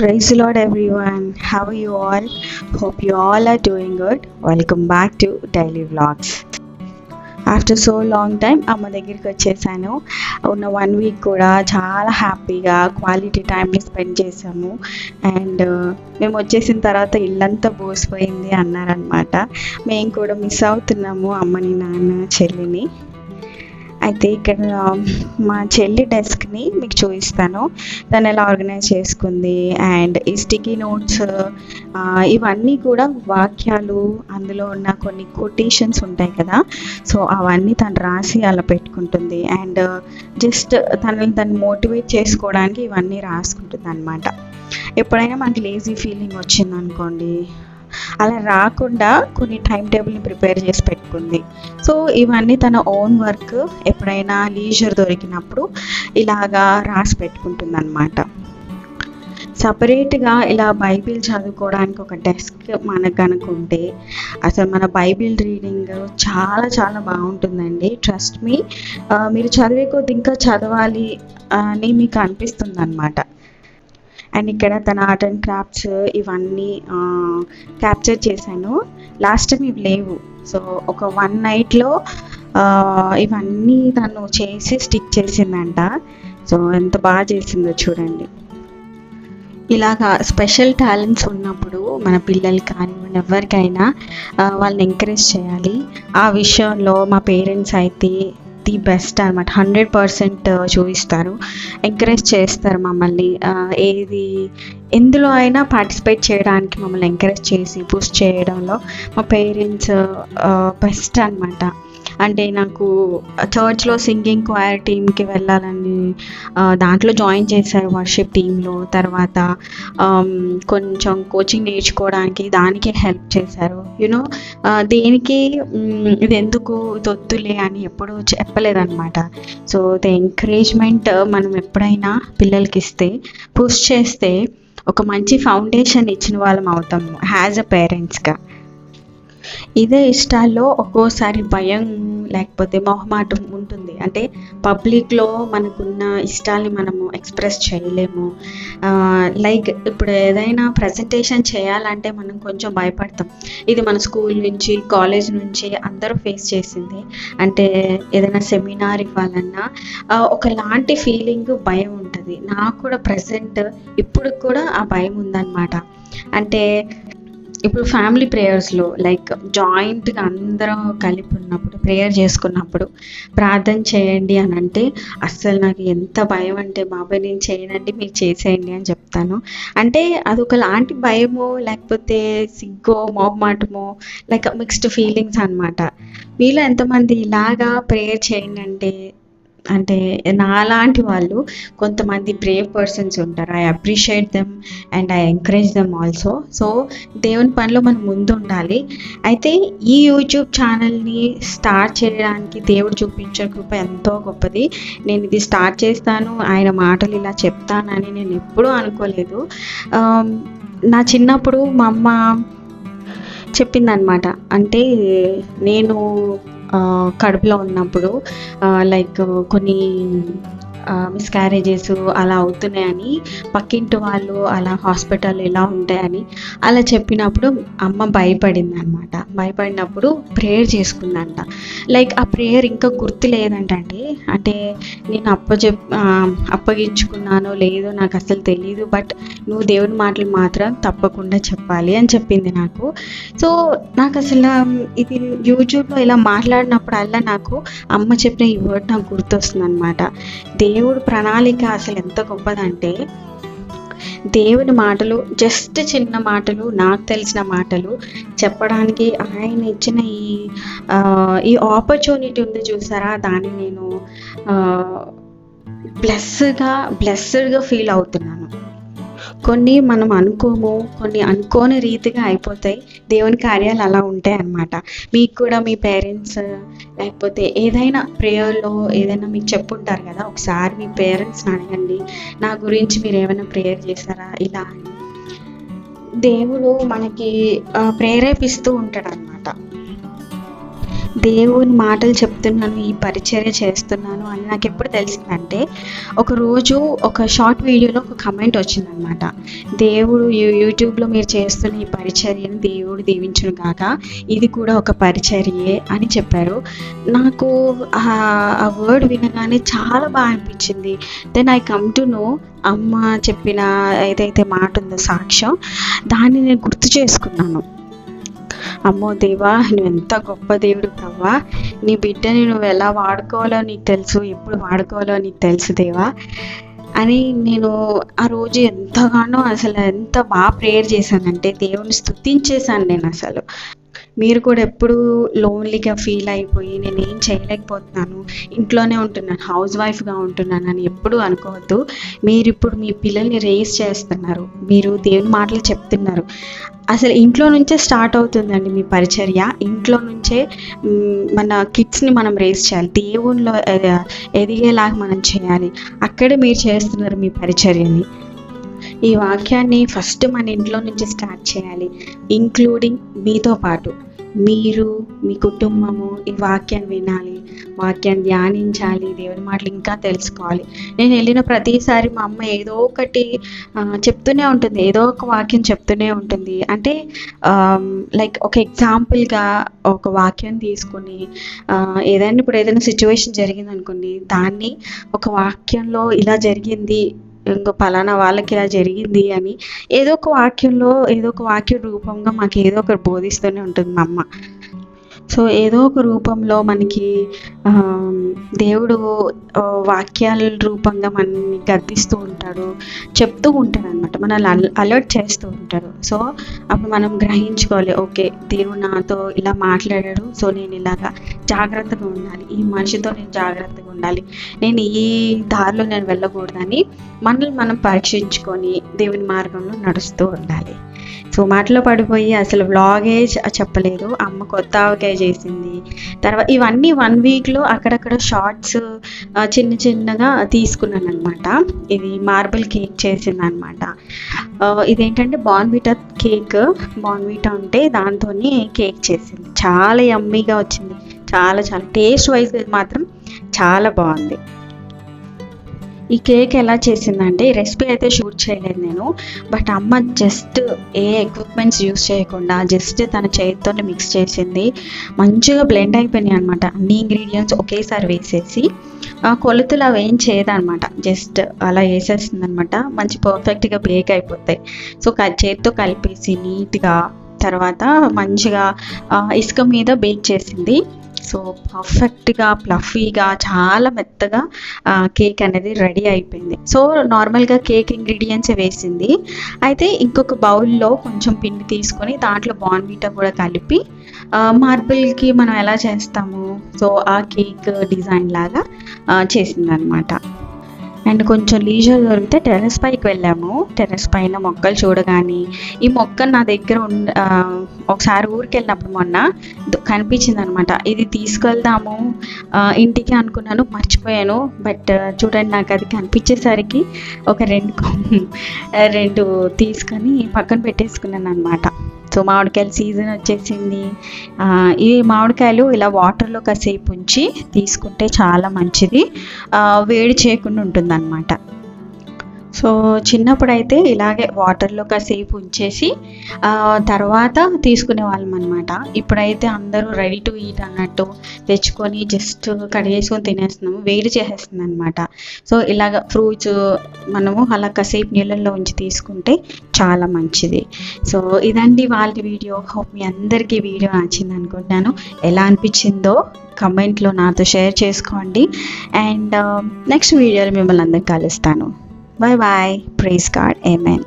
Praise Lord everyone How you all hope you all are doing good welcome back to daily vlogs after so long time అమ్మ దగ్గరికి వచ్చేసాను. ఉన్న one week కూడా చాలా హ్యాపీగా quality టైంని స్పెండ్ చేసాము అండ్ మేము వచ్చేసిన తర్వాత ఇల్లంతా బోసిపోయింది అన్నారనమాట మేము కూడా మిస్ అవుతున్నాము అమ్మని నాన్న చెల్లిని. అయితే ఇక్కడ మా చెల్లి డెస్క్ని మీకు చూపిస్తాను. తను ఎలా ఆర్గనైజ్ చేసుకుంది అండ్ ఈ స్టికీ నోట్స్ ఇవన్నీ కూడా వాక్యాలు అందులో ఉన్న కొన్ని కొటేషన్స్ ఉంటాయి కదా. సో అవన్నీ తను రాసి అలా పెట్టుకుంటుంది. అండ్ జస్ట్ తనని తను మోటివేట్ చేసుకోవడానికి ఇవన్నీ రాసుకుంటుంది అనమాట ఎప్పుడైనా మనకి లేజీ ఫీలింగ్ వచ్చింది అనుకోండి అలా రాకుండా కొన్ని టైం టేబుల్ని ప్రిపేర్ చేసి పెట్టుకుంది. సో ఇవన్నీ తన ఓన్ వర్క్ ఎప్పుడైనా లీజర్ దొరికినప్పుడు ఇలాగా రాసి పెట్టుకుంటుంది అనమాట సపరేట్గా ఇలా బైబిల్ చదువుకోవడానికి ఒక డెస్క్ మనకు కనుకుంటే అసలు మన బైబిల్ రీడింగ్ చాలా చాలా బాగుంటుందండి. ట్రస్ట్ మీ మీరు చదివే కొద్ది ఇంకా చదవాలి అని మీకు అనిపిస్తుంది అనమాట అండ్ ఇక్కడ తన ఆర్ట్ అండ్ క్రాఫ్ట్స్ ఇవన్నీ క్యాప్చర్ చేశాను. లాస్ట్ టైం ఇవి లేవు. సో ఒక వన్ నైట్లో ఇవన్నీ తను చేసి స్టిక్ చేసిందంట. సో ఎంత బాగా చేసిందో చూడండి. ఇలాగా స్పెషల్ టాలెంట్స్ ఉన్నప్పుడు మన పిల్లలు కానివ్వండి ఎవరికైనా వాళ్ళని ఎంకరేజ్ చేయాలి. ఆ విషయంలో మా పేరెంట్స్ అయితే ది బెస్ట్ అనమాట హండ్రెడ్ పర్సెంట్ చూపిస్తారు. ఎంకరేజ్ చేస్తారు మమ్మల్ని. ఏది ఎందులో అయినా పార్టిసిపేట్ చేయడానికి మమ్మల్ని ఎంకరేజ్ చేసి పుష్ చేయడంలో మా పేరెంట్స్ బెస్ట్ అనమాట అంటే నాకు చర్చ్లో సింగింగ్ క్వైర్ టీమ్కి వెళ్ళాలని దాంట్లో జాయిన్ చేశారు వర్షిప్ టీంలో తర్వాత కొంచెం కోచింగ్ నేర్చుకోవడానికి దానికి హెల్ప్ చేశారు. యూనో దేనికి ఇది ఎందుకు తొత్తులే అని ఎప్పుడు చెప్పలేదన్నమాట. సో ద ఎంకరేజ్మెంట్ మనం ఎప్పుడైనా పిల్లలకి ఇస్తే పుష్ చేస్తే ఒక మంచి ఫౌండేషన్ ఇచ్చిన వాళ్ళం అవుతాము యాజ్ అ పేరెంట్స్గా ఇదే ఇష్టాల్లో ఒక్కోసారి భయం లేకపోతే మొహమాటం ఉంటుంది. అంటే పబ్లిక్లో మనకున్న ఇష్టాల్ని మనము ఎక్స్ప్రెస్ చేయలేము. లైక్ ఇప్పుడు ఏదైనా ప్రజెంటేషన్ చేయాలంటే మనం కొంచెం భయపడతాం. ఇది మన స్కూల్ నుంచి కాలేజ్ నుంచి అందరూ ఫేస్ చేసింది. అంటే ఏదైనా సెమినార్ ఇవ్వాలన్నా ఒకలాంటి ఫీలింగ్ భయం ఉంటుంది. నాకు కూడా ప్రజెంట్ ఇప్పుడు కూడా ఆ భయం ఉందన్నమాట. అంటే ఇప్పుడు ఫ్యామిలీ ప్రేయర్స్లో లైక్ జాయింట్గా అందరం కలిపి ఉన్నప్పుడు ప్రేయర్ చేసుకున్నప్పుడు ప్రార్థన చేయండి అని అంటే అస్సలు నాకు ఎంత భయం అంటే బాబాయ్ నేను చేయనండి మీరు చేసేయండి అని చెప్తాను. అంటే అది ఒకలాంటి భయమో లేకపోతే సిగ్గో మొహమాటమో లైక్ మిక్స్డ్ ఫీలింగ్స్ అనమాట మీలో ఎంతమంది ఇలాగా ప్రేయర్ చేయండి అంటే అంటే నాలాంటి వాళ్ళు కొంతమంది బ్రేవ్ పర్సన్స్ ఉంటారు. I appreciate them and I encourage them also so దేవుని పనిలో మనం ముందు ఉండాలి అయితే ఈ యూట్యూబ్ ఛానల్ని స్టార్ట్ చేయడానికి దేవుడు చూపించే కృప ఎంతో గొప్పది. నేను ఇది స్టార్ట్ చేస్తాను ఆయన మాటలు ఇలా చెప్తానని నేను ఎప్పుడూ అనుకోలేదు. Um, నా చిన్నప్పుడు మా అమ్మ చెప్పిందనమాట అంటే నేను కడుపులో ఉన్నప్పుడు లైక్ కొన్ని మిస్క్యారేజెస్ అలా అవుతున్నాయని పక్కింటి వాళ్ళు అలా హాస్పిటల్ ఎలా ఉంటాయని అలా చెప్పినప్పుడు అమ్మ భయపడింది అనమాట భయపడినప్పుడు ప్రేయర్ చేసుకుందంట. లైక్ ఆ ప్రేయర్ ఇంకా గుర్తు లేదంటండి. అంటే నేను అప్పచెప్ అప్పగించుకున్నానో లేదో నాకు అసలు తెలియదు బట్ నువ్వు దేవుని మాటలు మాత్రం తప్పకుండా చెప్పాలి అని చెప్పింది నాకు. సో నాకు అసలు ఇది యూట్యూబ్లో ఇలా మాట్లాడినప్పుడల్లా నాకు అమ్మ చెప్పిన ఈ వర్డ్ నాకు గుర్తొస్తుంది అనమాట దేవుడు ప్రణాళిక అసలు ఎంత గొప్పదంటే దేవుని మాటలు జస్ట్ చిన్న మాటలు నాకు తెలిసిన మాటలు చెప్పడానికి ఆయన ఇచ్చిన ఈ ఈ ఆపర్చునిటీ ఉంది చూసారా? దాన్ని నేను బ్లెస్గా బ్లెస్డ్గా ఫీల్ అవుతున్నాను. కొన్ని మనం అనుకోము కొన్ని అనుకోని రీతిగా అయిపోతాయి. దేవుని కార్యాలు అలా ఉంటాయి అన్నమాట. మీకు కూడా మీ పేరెంట్స్ లేకపోతే ఏదైనా ప్రేయర్లో ఏదైనా మీకు చెప్పుంటారు కదా ఒకసారి మీ పేరెంట్స్ని అడగండి. నా గురించి మీరు ఏమైనా ప్రేయర్ చేశారా? ఇలా అని. దేవుడు మనకి ప్రేరేపిస్తూ ఉంటాడు అనమాట దేవుని మాటలు చెప్తున్నాను ఈ పరిచర్య చేస్తున్నాను అని నాకు ఎప్పుడు తెలిసిందంటే ఒకరోజు ఒక షార్ట్ వీడియోలో ఒక కమెంట్ వచ్చిందనమాట. దేవుడు యూట్యూబ్లో మీరు చేస్తున్న ఈ పరిచర్యను దేవుడు దీవించును కాక ఇది కూడా ఒక పరిచర్యే అని చెప్పారు. నాకు ఆ- ఆ వర్డ్ వినగానే చాలా బాగా అనిపించింది. Then I come to know అమ్మ చెప్పిన ఏదైతే మాట ఉందో సాక్ష్యం దాన్ని నేను గుర్తు చేసుకున్నాను. అమ్మో దేవా నువ్వు ఎంత గొప్ప దేవుడు ప్రవ్వా. నీ బిడ్డని నువ్వు ఎలా వాడుకోవాలో నీకు తెలుసు ఎప్పుడు వాడుకోవాలో నీకు తెలుసు దేవా. అని నేను ఆ రోజు ఎంతగానో అసలు ఎంత బాగా ప్రేయర్ చేశానంటే దేవుని స్తుతించేశాను నేను అసలు. మీరు కూడా ఎప్పుడు లోన్లీగా ఫీల్ అయిపోయి నేను ఏం చేయలేకపోతున్నాను ఇంట్లోనే ఉంటున్నాను హౌస్ వైఫ్గా ఉంటున్నాను అని ఎప్పుడు అనుకోవద్దు. మీరు ఇప్పుడు మీ పిల్లల్ని రేస్ చేస్తున్నారు. మీరు దేవుని మాటలు చెప్తున్నారు. అసలు ఇంట్లో నుంచే స్టార్ట్ అవుతుందండి మీ పరిచర్య. ఇంట్లో నుంచే మన కిడ్స్ని మనం రేస్ చేయాలి. దేవునిలో ఎదిగేలాగా మనం చేయాలి. అక్కడే మీరు చేస్తున్నారు మీ పరిచర్యని. ఈ వాక్యాన్ని ఫస్ట్ మన ఇంట్లో నుంచి స్టార్ట్ చేయాలి ఇంక్లూడింగ్ మీతో పాటు. మీరు మీ కుటుంబము ఈ వాక్యాన్ని వినాలి వాక్యాన్ని ధ్యానించాలి దేవుని మాటలు ఇంకా తెలుసుకోవాలి. నేను వెళ్ళిన ప్రతిసారి మా అమ్మ ఏదో ఒకటి చెప్తూనే ఉంటుంది ఏదో ఒక వాక్యం చెప్తూనే ఉంటుంది. అంటే లైక్ ఒక ఎగ్జాంపుల్గా ఒక వాక్యం తీసుకొని ఏదైనా ఇప్పుడు ఏదైనా సిచ్యువేషన్ జరిగింది అనుకోండి దాన్ని ఒక వాక్యంలో ఇలా జరిగింది ఇంకో పలానా వాళ్ళకి ఇలా జరిగింది అని ఏదో ఒక వాక్యంలో ఏదో ఒక వాక్య రూపంగా మాకు ఏదో ఒకటి బోధిస్తూనే ఉంటుంది మా అమ్మ. సో ఏదో ఒక రూపంలో మనకి దేవుడు వాక్యాల రూపంగా మనల్ని గద్దిస్తూ ఉంటాడు చెప్తూ ఉంటాడు అనమాట మనల్ని అలర్ట్ చేస్తూ ఉంటాడు. సో అప్పుడు మనం గ్రహించుకోవాలి ఓకే దేవుడు నాతో ఇలా మాట్లాడాడు సో నేను ఇలాగా జాగ్రత్తగా ఉండాలి. ఈ మనిషితో నేను జాగ్రత్తగా ఉండాలి. నేను ఈ దారిలో నేను వెళ్ళకూడదని మనల్ని మనం పరీక్షించుకొని దేవుని మార్గంలో నడుస్తూ ఉండాలి. సో మాటలో పడిపోయి అసలు వ్లాగే చెప్పలేదు. అమ్మ కొత్త ఆవకాయ చేసింది. తర్వాత ఇవన్నీ వన్ వీక్లో అక్కడక్కడ షార్ట్స్ చిన్న చిన్నగా తీసుకున్నాను అనమాట ఇది మార్బుల్ కేక్ చేసింది అనమాట ఇదేంటంటే బాన్విటా కేక్ బాన్విటా ఉంటే దాంతో కేక్ చేసింది. చాలా యమ్మీగా వచ్చింది. చాలా చాలా టేస్ట్ వైజ్ మాత్రం చాలా బాగుంది. ఈ కేక్ ఎలా చేసిందంటే ఈ రెసిపీ అయితే షూట్ చేయలేదు నేను బట్ అమ్మ జస్ట్ ఏ ఎక్విప్మెంట్స్ యూస్ చేయకుండా జస్ట్ తన చేతితోనే మిక్స్ చేసింది. మంచిగా బ్లెండ్ అయిపోయినాయి అనమాట అన్ని ఇంగ్రీడియంట్స్ ఒకేసారి వేసేసి కొలతలు అవి ఏం చేయదనమాట జస్ట్ అలా వేసేస్తుంది అనమాట మంచి పర్ఫెక్ట్గా బేక్ అయిపోతాయి. సో చేతితో కలిపేసి నీట్గా తర్వాత మంచిగా ఇసుక మీద బేక్ చేసింది. సో పర్ఫెక్ట్గా ప్లఫీగా చాలా మెత్తగా కేక్ అనేది రెడీ అయిపోయింది. సో నార్మల్గా కేక్ ఇంగ్రీడియంట్స్ వేసింది. అయితే ఇంకొక బౌల్లో కొంచెం పిండి తీసుకొని దాంట్లో బాన్వీటా కూడా కలిపి మార్బుల్కి మనం ఎలా చేస్తాము? సో ఆ కేక్ డిజైన్ లాగా చేసింది అనమాట అండ్ కొంచెం లీజర్ దొరికితే టెర్రస్ పైకి వెళ్ళాము. టెర్రస్ పైన మొక్కలు చూడగానే ఈ మొక్క నా దగ్గర ఉండ ఒకసారి ఊరికి వెళ్ళినప్పుడు మొన్న కనిపించింది అనమాట ఇది తీసుకెళ్దాము ఇంటికి అనుకున్నాను మర్చిపోయాను. బట్ చూడండి నాకు అది కనిపించేసరికి ఒక రెండు రెండు తీసుకొని పక్కన పెట్టేసుకున్నాను అనమాట సో మామిడికాయల సీజన్ వచ్చేసింది. ఈ మామిడికాయలు ఇలా వాటర్లో కాసేపు ఉంచి తీసుకుంటే చాలా మంచిది. వేడి చేయకుండా ఉంటుందన్నమాట. సో చిన్నప్పుడైతే ఇలాగే వాటర్లో కాసేపు ఉంచేసి తర్వాత తీసుకునే వాళ్ళం అనమాట ఇప్పుడైతే అందరూ రెడీ టు ఈట్ అన్నట్టు తెచ్చుకొని జస్ట్ కడిగేసుకొని తినేస్తున్నాము వేడి చేసేస్తుంది అనమాట సో ఇలాగ ఫ్రూట్స్ మనము అలా కాసేపు నీళ్ళల్లో ఉంచి తీసుకుంటే చాలా మంచిది. సో ఇదండి వాళ్ళ వీడియో. హోప్ మీ అందరికీ వీడియో నచ్చింది అనుకుంటున్నాను. ఎలా అనిపించిందో కమెంట్లో నాతో షేర్ చేసుకోండి. అండ్ నెక్స్ట్ um, వీడియోలో మిమ్మల్ని అందరికీ కలుస్తాను. Bye bye prize card amen